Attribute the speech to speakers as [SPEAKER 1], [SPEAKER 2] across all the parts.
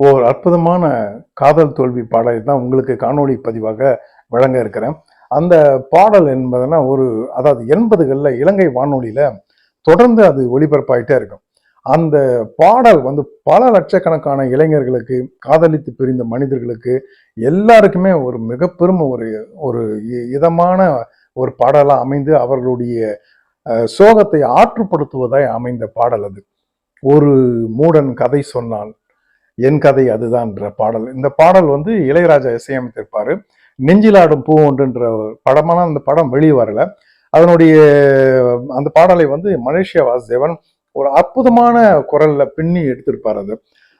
[SPEAKER 1] ஓர் அற்புதமான காதல் தோல்வி பாடலை தான் உங்களுக்கு காணொளி பதிவாக வழங்க இருக்கிறேன். அந்த பாடல் என்பதுனா ஒரு அதாவது எண்பதுகளில் இலங்கை வானொலியில் தொடர்ந்து அது ஒளிபரப்பாயிட்டே இருக்கும். அந்த பாடல் வந்து பல லட்சக்கணக்கான இளைஞர்களுக்கு காதலித்து பிரிந்த மனிதர்களுக்கு எல்லாருக்குமே ஒரு மிக பெரும் ஒரு ஒரு இதமான ஒரு பாடலாக அமைந்து அவர்களுடைய சோகத்தை ஆற்றுப்படுத்துவதாய் அமைந்த பாடல் அது. ஒரு மூடன் கதை சொன்னால் என் கதை அதுதான்ற பாடல். இந்த பாடல் வந்து இளையராஜா இசையமைத்திருப்பார் நெஞ்சிலாடும் பூ ஒன்றுன்ற ஒரு படமான அந்த படம் வெளியே வரல. அதனுடைய அந்த பாடலை வந்து மலேசியா வாசுதேவன் ஒரு அற்புதமான குரல்ல பின்னி எடுத்திருப்பார் அது.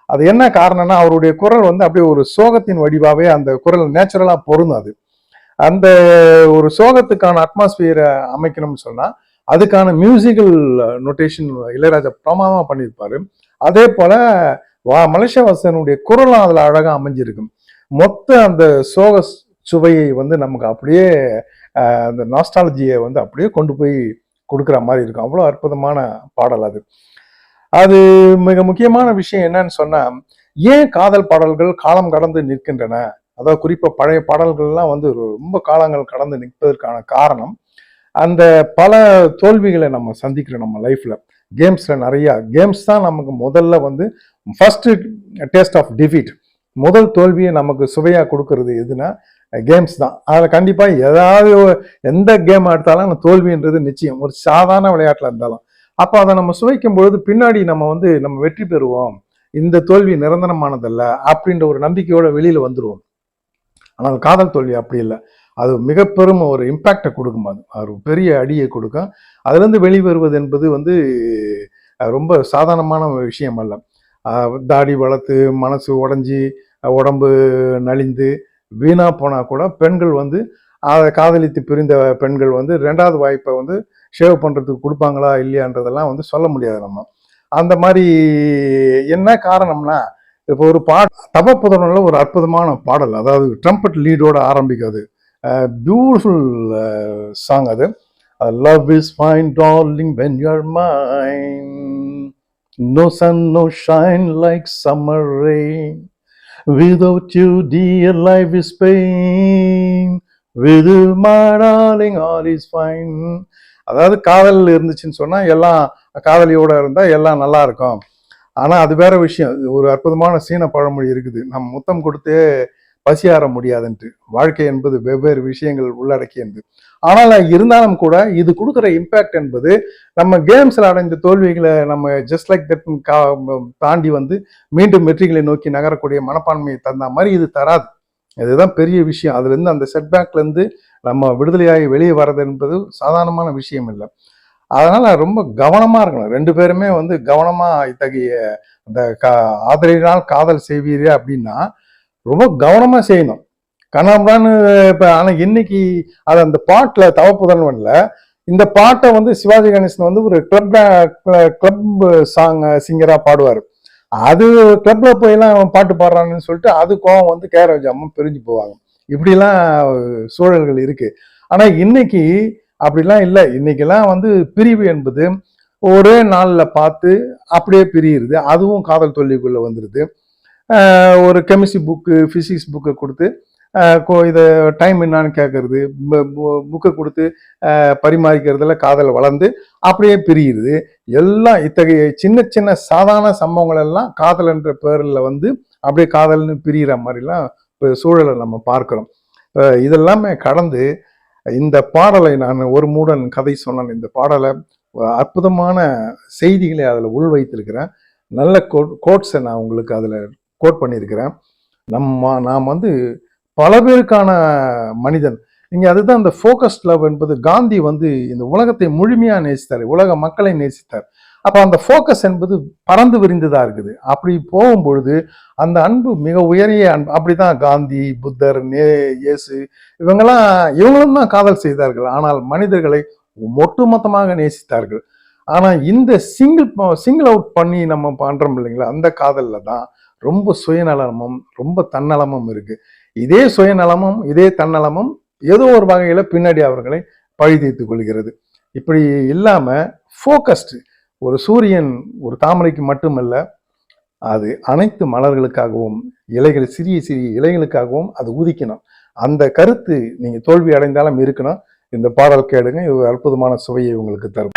[SPEAKER 1] அது என்ன காரணம்னா அவருடைய குரல் வந்து அப்படியே ஒரு சோகத்தின் வடிவாகவே அந்த குரல் நேச்சுரலாக பொருந்தும் அது. அந்த ஒரு சோகத்துக்கான அட்மாஸ்பியரை அமைக்கணும்னு சொன்னால் அதுக்கான மியூசிக்கல் நொட்டேஷன் இளையராஜா பிரமாதமா பண்ணியிருப்பார். அதே போல் வா மலேசியா வாசனுடைய குரலும் அதில் அழகாக அமைஞ்சிருக்கும் மொத்த அந்த சோக சுவையை வந்து நமக்கு அப்படியே அந்த நாஸ்டாலஜியை வந்து அப்படியே கொண்டு போய் கொடுக்குற மாதிரி இருக்கும். அவ்வளோ அற்புதமான பாடல் அது. அது மிக முக்கியமான விஷயம் என்னன்னு சொன்னால் ஏன் காதல் பாடல்கள் காலம் கடந்து நிற்கின்றன? அதாவது குறிப்பாக பழைய பாடல்கள்லாம் வந்து ரொம்ப காலங்கள் கடந்து நிற்பதற்கான காரணம் அந்த பல தோல்விகளை நம்ம சந்திக்கிறோம் நம்ம லைஃப்பில் கேம்ஸில் நிறையா. கேம்ஸ் தான் நமக்கு முதல்ல வந்து ஃபஸ்ட்டு டேஸ்ட் ஆஃப் டிஃபீட் முதல் தோல்வியை நமக்கு சுவையாக கொடுக்கறது எதுனா கேம்ஸ் தான். அதில் கண்டிப்பாக ஏதாவது எந்த கேம் எடுத்தாலும் அந்த தோல்வின்றது நிச்சயம். ஒரு சாதாரண விளையாட்டில் இருந்தாலும். அப்போ அதை நம்ம சுவைக்கும் பொழுது பின்னாடி நம்ம வந்து நம்ம வெற்றி பெறுவோம். இந்த தோல்வி நிரந்தரமானதல்ல அப்படின்ற ஒரு நம்பிக்கையோட வெளியில் வந்துருவோம். ஆனால் காதல் தோல்வி அப்படி இல்லை. அது மிக பெரும் ஒரு இம்பேக்டை கொடுக்கும் அது. ஒரு பெரிய அடியை கொடுக்கும். அதுலேருந்து வெளிவருவது என்பது வந்து ரொம்ப சாதாரணமான விஷயம் அல்ல. தாடி வளர்த்து மனசு உடஞ்சி உடம்பு நலிந்து வீணாக போனால் கூட பெண்கள் வந்து அதை காதலித்து பிரிந்த பெண்கள் வந்து ரெண்டாவது வாய்ப்பை வந்து ஷேவ் பண்ணுறதுக்கு கொடுப்பாங்களா இல்லையான்றதெல்லாம் வந்து சொல்ல முடியாது நம்ம. அந்த மாதிரி என்ன காரணம்னா இப்போ ஒரு பா புதனில் ஒரு அற்புதமான பாடல். அதாவது ட்ரம்பட் லீடோட ஆரம்பிக்காது பியூட்டிஃபுல் சாங் uh, அது. Love is fine darling when you're mine no sun no shine like summer rain without you dear life is pain with you, all is fine அதாவது காதல் இருந்துச்சுன்னு சொன்னால் எல்லாம் காதலியோட இருந்தால் எல்லாம் நல்லா இருக்கும். ஆனால் அது வேற விஷயம். ஒரு அற்புதமான சீன பழமொழி இருக்குது. நம்ம முத்தம் கொடுத்தே பசியாற முடியாதுன்ட்டு. வாழ்க்கை என்பது வெவ்வேறு விஷயங்கள் உள்ளடக்கியது. ஆனால் இருந்தாலும் கூட இது கொடுக்குற இம்பேக்ட் என்பது நம்ம கேம்ஸில் அடைந்த தோல்விகளை நம்ம ஜஸ்ட் லைக் தட் தாண்டி வந்து மீண்டும் வெற்றிகளை நோக்கி நகரக்கூடிய மனப்பான்மையை தந்த மாதிரி இது தராது. இதுதான் பெரிய விஷயம். அதுலேருந்து அந்த செட்பேக்லேருந்து நம்ம விடுதலையாகி வெளியே வர்றது என்பது சாதாரணமான விஷயம் இல்லை. அதனால் ரொம்ப கவனமாக இருக்கணும். ரெண்டு பேருமே வந்து கவனமாக இத்தகைய அந்த கா ஆதரவினால் காதல் செய்வீர்கள் அப்படின்னா ரொம்ப கவனமாக செய்யணும். கண்ணாமடான்னு இப்போ ஆனால் இன்னைக்கு அது அந்த பாட்டில் தவப்புதன் பண்ணல இந்த பாட்டை வந்து சிவாஜி கணேசன் வந்து ஒரு கிளப் கிளப் சாங் சிங்கராக பாடுவார். அது கிளப்ல போயெல்லாம் அவன் பாட்டு பாடுறான்னு சொல்லிட்டு அது கோவம் வந்து கேரவஜ் அம்மா பிரிஞ்சு போவாங்க. இப்படிலாம் சூழல்கள் இருக்கு. ஆனால் இன்னைக்கு அப்படிலாம் இல்லை. இன்னைக்கெல்லாம் வந்து பிரிவு என்பது ஒரே நாளில் பார்த்து அப்படியே பிரியுது அதுவும் காதல் தொல்லிக்குள்ளே வந்துடுது ஒரு கெமிஸ்ட்ரி புக்கு ஃபிசிக்ஸ் புக்கை கொடுத்து கோ- இதை டைம் என்னான்னு கேட்கறது புக்கை கொடுத்து பரிமாறிக்கிறதுல காதல் வளர்ந்து அப்படியே பிரியுது. எல்லாம் இத்தகைய சின்ன சின்ன சாதாரண சம்பவங்கள் எல்லாம் காதல் என்ற பேரில் வந்து அப்படியே காதல்னு பிரியிற மாதிரிலாம் இப்போ சூழலை நம்ம பார்க்குறோம். இதெல்லாமே கடந்து இந்த பாடலை நான் ஒரு மூடன் கதை சொன்னேன். இந்த பாடலை அற்புதமான செய்திகளை அதில் உள் வைத்திருக்கிறேன் நல்ல கோட் கோட்ஸை நான் உங்களுக்கு அதில் கோட் பண்ணியிருக்கிறேன். நம்ம நாம் வந்து பல பேருக்கான மனிதன். நீங்கள் அதுதான் இந்த ஃபோக்கஸ்ட் லவ் என்பது காந்தி வந்து இந்த உலகத்தை முழுமையாக நேசித்தார் உலக மக்களை நேசித்தார். அப்போ அந்த ஃபோக்கஸ் என்பது பறந்து விரிந்ததாக இருக்குது. அப்படி போகும்பொழுது அந்த அன்பு மிக உயரிய அன்பு அப்படிதான் காந்தி புத்தர் நே இயேசு இவங்கெல்லாம் இவங்களும் தான் காதல் செய்தார்கள். ஆனால் மனிதர்களை ஒட்டுமொத்தமாக நேசித்தார்கள். ஆனால் இந்த சிங்கிள் சிங்கிள் அவுட் பண்ணி நம்ம பண்ணுறோம் இல்லைங்களா? அந்த காதலில் தான் ரொம்ப சுயநலமும் ரொம்ப தன்னலமும் இருக்கு. இதே சுயநலமும் இதே தன்னலமும் ஏதோ ஒரு வகையில பின்னாடி அவர்களை பழி தீர்த்துக் கொள்கிறது. இப்படி இல்லாம ஃபோக்கஸ்டு ஒரு சூரியன் ஒரு தாமரைக்கு மட்டுமல்ல அது அனைத்து மலர்களுக்காகவும் இலைகள் சிறிய சிறிய இலைகளுக்காகவும் அது உதிக்கணும். அந்த கருத்து நீங்கள் தோல்வி அடைந்தாலும் இருக்கணும். இந்த பாடல் கேடுங்க இது அற்புதமான சுவையை உங்களுக்கு தரும்.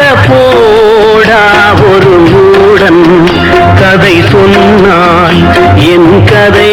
[SPEAKER 2] அடப்போடா ஒரு மூடன் கதை சொன்னால் என் கதை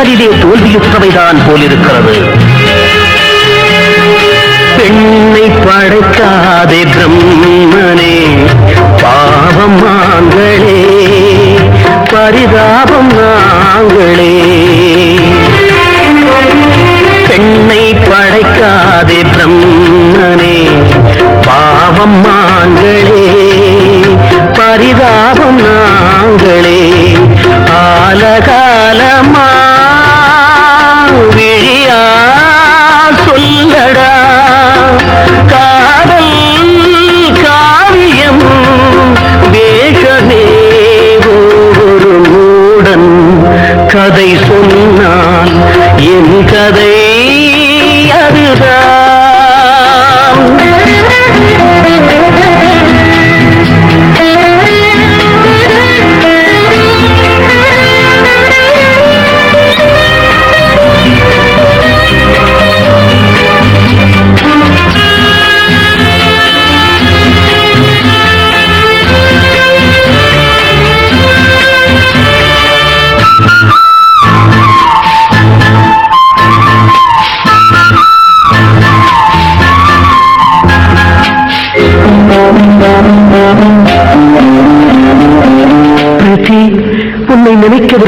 [SPEAKER 2] காதலிலே தோல்வியுற்றவைதான் போலிருக்கிறது. பெண்ணை படைக்காதே பிரம்மனே பாவம் நாங்களே பரிதாபம் நாங்களே பெண்ணை படைக்காதே பிரம்மனே பாவம் நாங்களே பரிதாபம் நாங்களே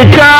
[SPEAKER 2] இது